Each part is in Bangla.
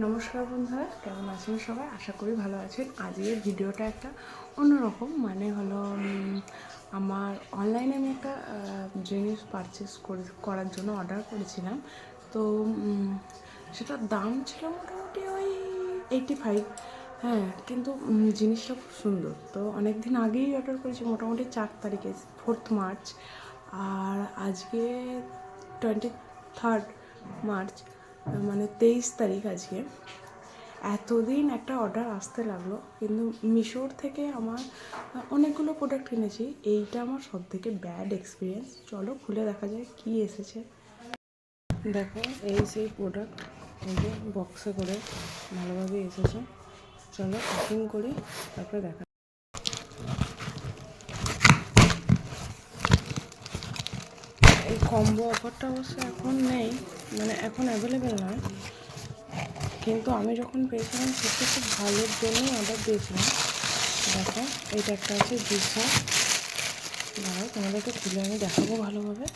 নমস্কার বন্ধুরা, কেমন আছেন সবাই? আশা করি ভালো আছেন। আজকের ভিডিওটা একটা অন্যরকম মানে হলো আমার অনলাইনে আমি একটা জিনিস পারচেস করে, করার জন্য অর্ডার করেছিলাম। তো সেটার দাম ছিল মোটামুটি ওই এইটি ফাইভ হ্যাঁ কিন্তু জিনিসটা খুব সুন্দর। তো অনেক দিন আগেই অর্ডার করেছি, মোটামুটি চার তারিখে ফোর্থ মার্চ আর আজকে টোয়েন্টি থার্ড মার্চ মানে তেইশ তারিখ আজকে। এতদিন একটা অর্ডার আসতে লাগল, কিন্তু মিশোর থেকে আমার অনেকগুলো প্রোডাক্ট কিনেছি এইটা আমার সব থেকে ব্যাড এক্সপিরিয়েন্স চলো খুলে দেখা যায় কি এসেছে। দেখো, এই সেই প্রোডাক্ট এই যে বক্সে করে ভালোভাবে এসেছে। চলো প্যাকিং করি, তারপরে দেখা এই কম্বো অফারটা অবশ্য এখন নেই। মানে এখন অ্যাভেলেবেল নয়। কিন্তু আমি যখন পেয়েছিলাম সেটা খুব ভালোর জন্যই অর্ডার দিয়েছিলাম। দেখো, এইটা একটা আছে দিশা দাঁড়াও, তোমাদেরকে খুলে আমি দেখাবো ভালোভাবে।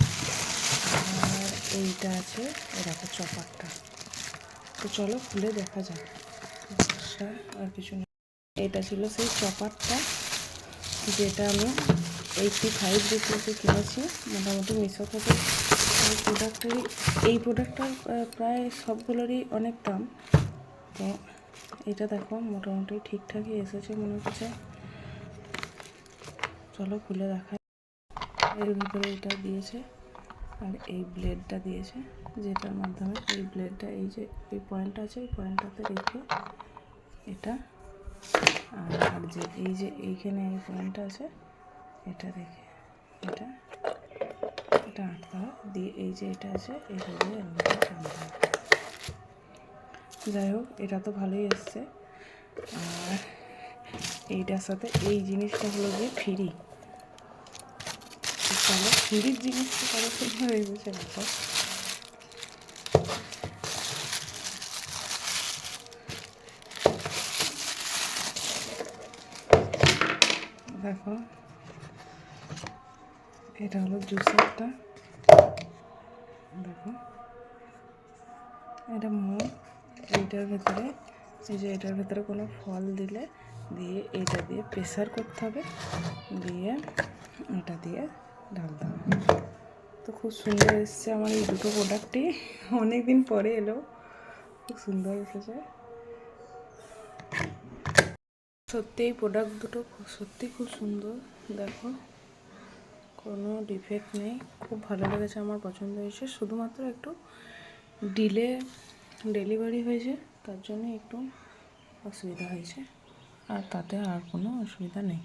আর এইটা আছে দেখো চপারটা। তো চলো খুলে দেখা যাক। আর কিছু এটা ছিল সেই চপারটা, যেটা আমি এইটটি ফাইভ রুপিসে কিনেছি। মোটামুটি মিশো থেকে এই প্রোডাক্টেরই এই প্রোডাক্টটার প্রায় সবগুলোরই অনেক দাম। তো এটা দেখো, মোটামুটি ঠিকঠাকই এসেছে মনে হচ্ছে। চলো খুলে দেখাই। এর ভিতরে এটা দিয়েছে, আর এই ব্লেডটা দিয়েছে, যেটার মাধ্যমে এই ব্লেডটা এই যে, এই পয়েন্টটা আছে, এই পয়েন্টটাতে রেখে এটা, আর যে, এই যে এইখানে এই পয়েন্টটা আছে, এটা রেখে এটা এটা আটকা দিয়ে এই যে এটা আছে, এটা দিয়ে যাই হোক, এটা তো ভালোই এসছে। আর এইটার সাথে এই জিনিসটা হলো যে ফ্রি চলো ফ্রির জিনিসটা কত সুন্দর এসেছে দেখো দেখো, এটা হলো জুসারটা দেখো এটা মুখ, এইটার ভেতরে, এই যে এটার ভেতরে কোনো ফল দিলে দিয়ে এটা দিয়ে প্রেসার করতে হবে, দিয়ে এটা দিয়ে ঢালতে হবে। তো খুব সুন্দর এসছে আমার এই দুটো প্রোডাক্টই অনেক দিন পরে এলো, খুব সুন্দর এসেছে। সত্যি এই প্রোডাক্ট দুটো সত্যি খুব সুন্দর, দেখো। কোনো ডিফেক্ট নেই, খুব ভালো লেগেছে, আমার পছন্দ হয়েছে। শুধুমাত্র একটু ডিলে ডেলিভারি হয়েছে তার জন্য একটু অসুবিধা হয়েছে। আর তাতে আর কোনো অসুবিধা নেই।